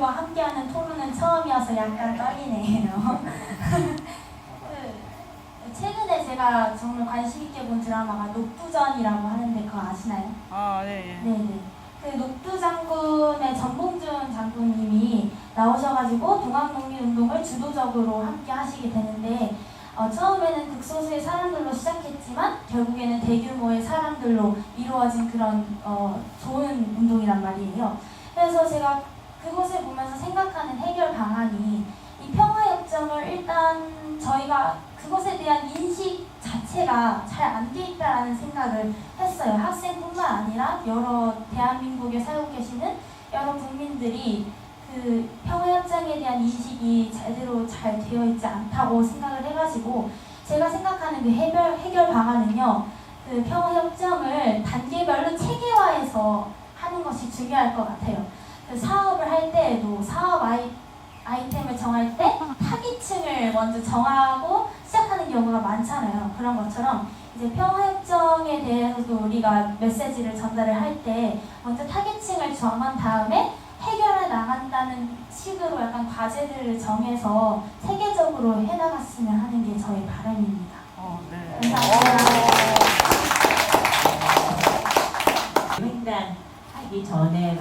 분들과 함께하는 토론은 처음이어서 약간 떨리네요. 그, 최근에 제가 정말 관심 있게 본 드라마가 녹두전이라고 하는데 그거 아시나요? 아, 네, 예. 네네. 그 녹두 장군의 전봉준 장군님이 나오셔가지고 동학농민운동을 주도적으로 함께 하시게 되는데 어, 처음에는 극소수의 사람들로 시작했지만 결국에는 대규모의 사람들로 이루어진 그런 어, 좋은 운동이란 말이에요. 그래서 제가 그것을 보면서 생각하는 해결 방안이 이 평화협정을 일단 저희가 그것에 대한 인식 자체가 잘 안 돼 있다라는 생각을 했어요. 학생뿐만 아니라 여러 대한민국에 살고 계시는 여러 국민들이 그 평화협정에 대한 인식이 제대로 잘 되어 있지 않다고 생각을 해가지고 제가 생각하는 그 해결, 해결 방안은요. 그 평화협정을 단계별로 체계화해서 하는 것이 중요할 것 같아요. 사업을 할 때에도 사업 아이, 아이템을 정할 때 타깃층을 먼저 정하고 시작하는 경우가 많잖아요. 그런 것처럼 이제 평화협정에 대해서도 우리가 메시지를 전달을 할 때 먼저 타겟층을 정한 다음에 해결해 나간다는 식으로 약간 과제들을 정해서 세계적으로 해나갔으면 하는 게 저의 바람입니다. 어, 네. 감사합니다. 행단 하기 전에